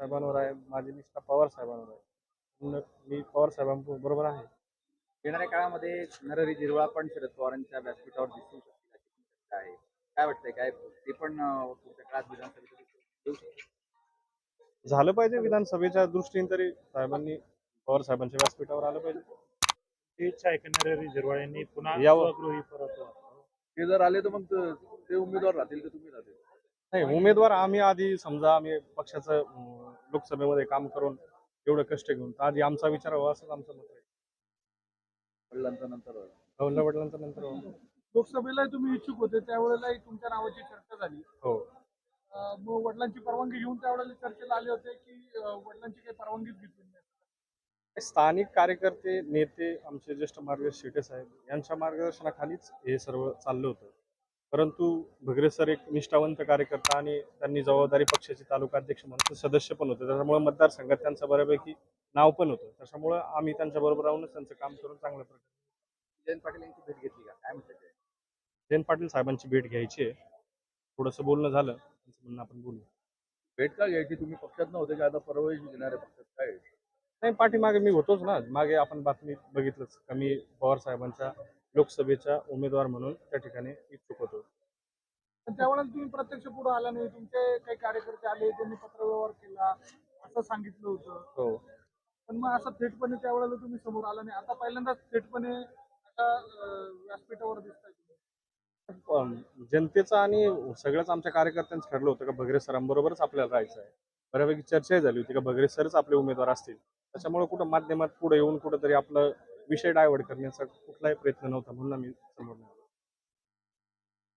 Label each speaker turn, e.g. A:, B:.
A: साहेबांवर आहे माझी निष्ठा पवार साहेबांवर आहे. न- मी पवार साहेबांबरोबर आहे.
B: येणाऱ्या काळामध्ये नरहरी झिरवाळ पण शरद पवारांच्या व्यासपीठावर दिसू शकतील अशी पण चर्चा आहे. काय वाटतंय? काय ते पण अं, पुढच्या काळात विधानसभेत येऊ शकतील.
A: झालं पाहिजे विधानसभेच्या दृष्टीने तरी साहेबांनी पवार साहेबांच्या व्यासपीठावर आलं पाहिजे.
C: ती इच्छा आहे की नरहरी झिरवाळ यांनी पुन्हा
A: यावं.
C: स्वगृही परत व्हावं.
D: ते जर आले तर मग ते- ते उमेदवार राहतील तर तुम्ही राहतील?
A: नाही उमेदवार आम्ही आधी समजा आम्ही पक्षाचं अं, लोकसभेमध्ये काम करून एवढं कष्ट घेऊन. तर आधी आमचा विचार व्हावा असंच आमचं मत आहे.
D: वडिलांचा नंतर
A: वडिला वडिलांचा नंतर व्हावा.
E: लोकसभेला तुम्ही इच्छुक होते त्यावेळेला तुमच्या नावाची चर्चा झाली.
A: हो.
E: अं, मग वडिलांची परवानगी घेऊन त्यावेळेला चर्चेला आले होते की अं, वडिलांची काही परवानगीच घेतली नाही.
A: स्थानिक कार्यकर्ते नेते आमचे ज्येष्ठ मार्गदर्शक शेटे साहेब यांच्या मार्गदर्शनाखालीच हे सर्व चाललं होतं. परंतु भगरे सर एक निष्ठावंत कार्यकर्ता आणि त्यांनी जबाबदारी पक्षाचे तालुका अध्यक्ष म्हणून सदस्य पण होते. त्याच्यामुळे मतदारसंघात त्यांचं बऱ्यापैकी नाव पण होतं. त्याच्यामुळे आम्ही त्यांच्या बरोबर राहूनच त्यांचं काम करून चांगल्या प्रकारे
B: जयंत पाटील यांची भेट घेतली का? काय म्हणतात?
A: जयंत पाटील साहेबांची भेट घ्यायची आहे. थोडंसं बोलणं झालं. त्यांचं म्हणणं आपण बोलू.
D: भेट का घ्यायची? तुम्ही पक्षात नव्हते का? आता परवा घेणारे पक्षात काय
A: नाही पाठीमागे मी होतोच ना. मागे आपण बातमी बघितलंच. का मी पवार साहेबांच्या लोकसभेचा उमेदवार म्हणून त्या ठिकाणी इच्छुक होतो.
E: त्यावेळेला तुम्ही प्रत्यक्ष पुढे आला नाही. तुमचे काही कार्यकर्ते आले त्यांनी पत्रव्यवहार केला असं सांगितलं होतं.
A: हो.
E: पण मग असं थेटपणे त्यावेळेला तुम्ही समोर आला नाही. आता पहिल्यांदाच थेटपणे आता व्यासपीठावर दिसताय.
A: पण जनतेचं आणि सगळ्याच आमच्या कार्यकर्त्यांचं ठरलं होतं का भगरे सरांबरोबरच आपल्याला राहायचं आहे बऱ्यापैकी चर्चाही झाली होती का भगरे सरच आपले उमेदवार असतील. त्याच्यामुळे कुठं माध्यमात पुढे येऊन कुठंतरी आपलं विषय डायवर्ट करण्याचा कुठलाही प्रयत्न नव्हता म्हणून आम्ही समोर.